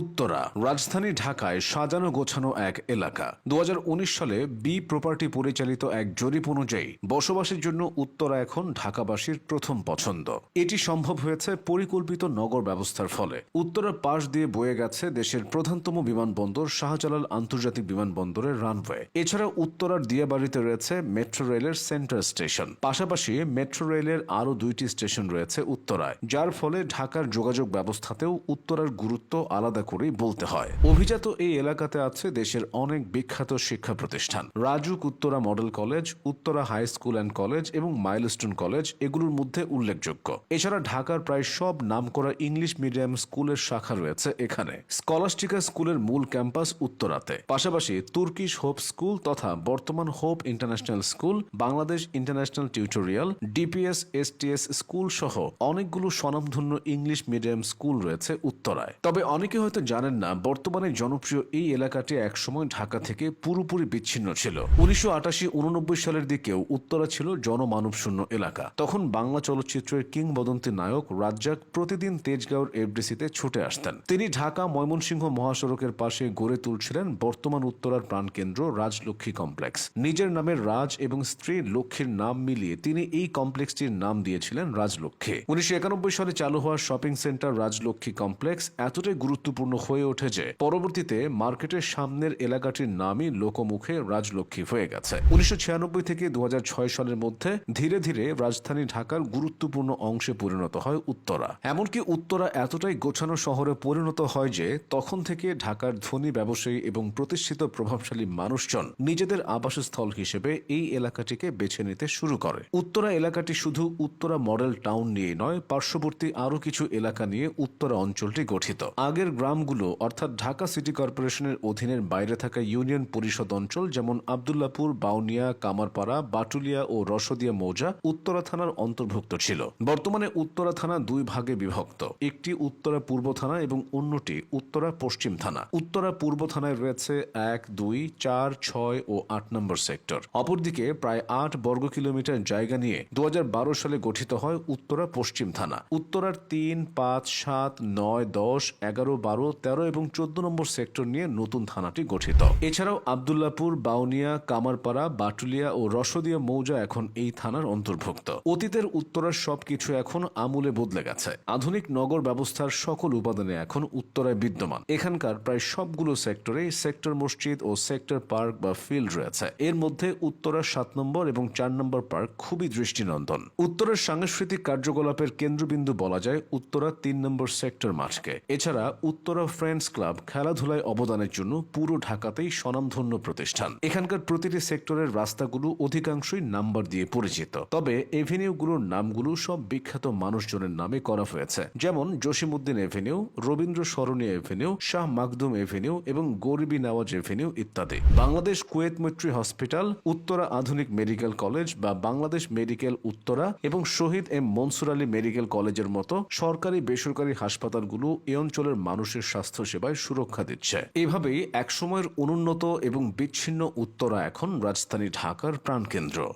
উত্তরা, রাজধানী ঢাকায় সাজানো গোছানো এক এলাকা। দু হাজার উনিশ সালে বি প্রপার্টি পরিচালিত এক জরিপ অনুযায়ী বসবাসের জন্য উত্তরা এখন ঢাকাবাসীর প্রথম পছন্দ। এটি সম্ভব হয়েছে পরিকল্পিত নগর ব্যবস্থার ফলে। উত্তরার পাশ দিয়ে বয়ে গেছে দেশের প্রধানতম বিমানবন্দর শাহজালাল আন্তর্জাতিক বিমানবন্দরের রানওয়ে। এছাড়া উত্তরার দিয়াবাড়িতে রয়েছে মেট্রো রেলের সেন্ট্রাল স্টেশন। পাশাপাশি মেট্রো রেলের আরও দুইটি স্টেশন রয়েছে উত্তরায়, যার ফলে ঢাকার যোগাযোগ ব্যবস্থাতেও উত্তরার গুরুত্ব আলাদা করেই বলতে হয়। অভিজাত এই এলাকাতে আছে দেশের অনেক বিখ্যাত শিক্ষা প্রতিষ্ঠান। Rajuk Uttara model college, Uttara high school and college এবং মাইলস্টোন কলেজ এগুলোর মধ্যে উল্লেখযোগ্য। এছাড়া ঢাকার প্রায় সব নামকরা ইংলিশ মিডিয়াম স্কুলের শাখা রয়েছে এখানে। স্কলাস্টিকা স্কুলের মূল ক্যাম্পাস উত্তরাতে। পাশাপাশি তুর্কিশ হোপ স্কুল তথা বর্তমান hope international school, Bangladesh international tutorial, DPS S STS school সহ অনেকগুলো স্বনামধন্য ইংলিশ মিডিয়াম স্কুল রয়েছে উত্তরায়। তবে অনেকে হয়তো জানেন না, বর্তমানে জনপ্রিয় এই এলাকাটি একসময় ঢাকা থেকে পুরোপুরি বিচ্ছিন্ন ছিল। উনিশশো আটাশি উননব্বই সালের দিকেও উত্তরা ছিল জনমানবশূন্য এলাকা। তখন বাংলা চলচ্চিত্রের কিংবদন্তি নায়ক রাজ্জাক প্রতিদিন তেজগাঁওর এফডিসিতে ছুটে আসতেন। তিনি ঢাকা ময়মনসিংহ মহাসড়কের পাশে গড়ে তুলছিলেন বর্তমান উত্তরার প্রাণকেন্দ্র রাজলক্ষ্মী কমপ্লেক্স। নিজের নামে রাজ এবং স্ত্রী লক্ষ্মীর নাম মিলিয়ে তিনি এই কমপ্লেক্সটির নাম দিয়েছিলেন রাজলক্ষ্মী। উনিশশো একানব্বই সালে চালু হওয়া শপিং সেন্টার রাজলক্ষ্মী কমপ্লেক্স এতটাই গুরুত্বপূর্ণ হয়ে ওঠে যে পরবর্তীতে মার্কেটের সামনের এলাকাটির নামই লোকমুখে রাজলক্ষ্মী হয়ে গেছে। উনিশশো থেকে দু সালের মধ্যে ধীরে ধীরে রাজধানী ঢাকার গুরুত্বপূর্ণ অংশে পরিণত হয় উত্তরা। এমনকি উত্তরা এতটাই গোছানো শহরে পরিণত হয় যে তখন থেকে ঢাকার ধনী ব্যবসায়ী এবং প্রতিষ্ঠিত প্রভাবশালী মানুষজন নিজেদের আবাসস্থল হিসেবে এই এলাকাটিকে বেছে নিতে শুরু করে। উত্তরা এলাকাটি শুধু উত্তরা মডেল টাউন নিয়ে নয়, পার্শ্ববর্তী আরও কিছু এলাকা নিয়ে উত্তরা অঞ্চলটি গঠিত। আগের গ্রামগুলো, অর্থাৎ ঢাকা সিটি কর্পোরেশনের অধীনের বাইরে থাকা ইউনিয়ন পরিষদ অঞ্চল, যেমন আবদুল্লাপুর, বাউনিয়া, কামারপাড়া, বাটুলিয়া ও রসদিয়া মৌজা, উত্তরা থানার অন্তর্ভুক্ত ছিল। বর্তমানে উত্তরা থানা দুই ভাগে বিভক্ত। একটি উত্তরা পূর্ব থানা এবং অন্যটি উত্তরা পশ্চিম থানা। উত্তরা পূর্ব থানায় রয়েছে এক, দুই, চার, ছয় ও আট নম্বর সেক্টর। অপরদিকে প্রায় আট বর্গ কিলোমিটার জায়গা নিয়ে দু হাজার বারো সালে গঠিত হয় উত্তরা পশ্চিম থানা। উত্তরার তিন, পাঁচ, সাত, নয়, দশ, এগারো, বারো তেরো এবং চোদ্দ নম্বর সেক্টর নিয়ে নতুন থানাটি গঠিত। এছাড়াও আবদুল্লাপুর, বাউনিয়া, কামারপাড়া, বাটুলিয়া ও রসদিয়া মৌজা এখন এই থানার অন্তর্ভুক্ত। অতীতের উত্তরার সবকিছু এখন আমূলে বদলে গেছে। আধুনিক নগর ব্যবস্থার সকল উপাদানে এখন উত্তরায় বিদ্যমান। এখানকার প্রায় সবগুলো সেক্টরে সেক্টর মসজিদ ও সেক্টর পার্ক বা ফিল্ড রয়েছে। এর মধ্যে উত্তরার সাত নম্বর এবং চার নম্বর পার্ক খুবই দৃষ্টিনন্দন। উত্তরের সাংস্কৃতিক কার্যকলাপের কেন্দ্রবিন্দু বলা যায় উত্তরা তিন নম্বর সেক্টর মাঠকে। এছাড়া উত্তরা ফ্রেন্ডস ক্লাব খেলাধুলায় অবদানের জন্য পুরো ঢাকাতেই স্বনামধন্য প্রতিষ্ঠান। এখানকার প্রতিটি সেক্টরের রাস্তাগুলো অধিকাংশই নাম্বার দিয়ে পরিচিত। তবে এভিনিউগুলোর নামগুলো সব বিখ্যাত মানুষজনের নামে করা হয়েছে। যেমন জসিমউদ্দিন এভিনিউ, রবীন্দ্র স্মরণীয় এভিনিউ, শাহ মাকদুম এভিনিউ এবং গরিবী নওয়াজ এভিনিউ ইত্যাদি। Bangladesh Kuwait Maitree hospital, Uttara Adhunik medical college বা বাংলাদেশ মেডিকেল উত্তরা এবং শহীদ এম মনসুর আলী মেডিকেল কলেজের মতো সরকারি বেসরকারি হাসপাতালগুলো এ অঞ্চলের মানুষের স্বাস্থ্য সেবায় সুরক্ষা দিচ্ছে। এভাবেই একসময়ের অনুন্নত এবং বিচ্ছিন্ন উত্তরা এখন রাজধানী ঢাকার প্রাণকেন্দ্র।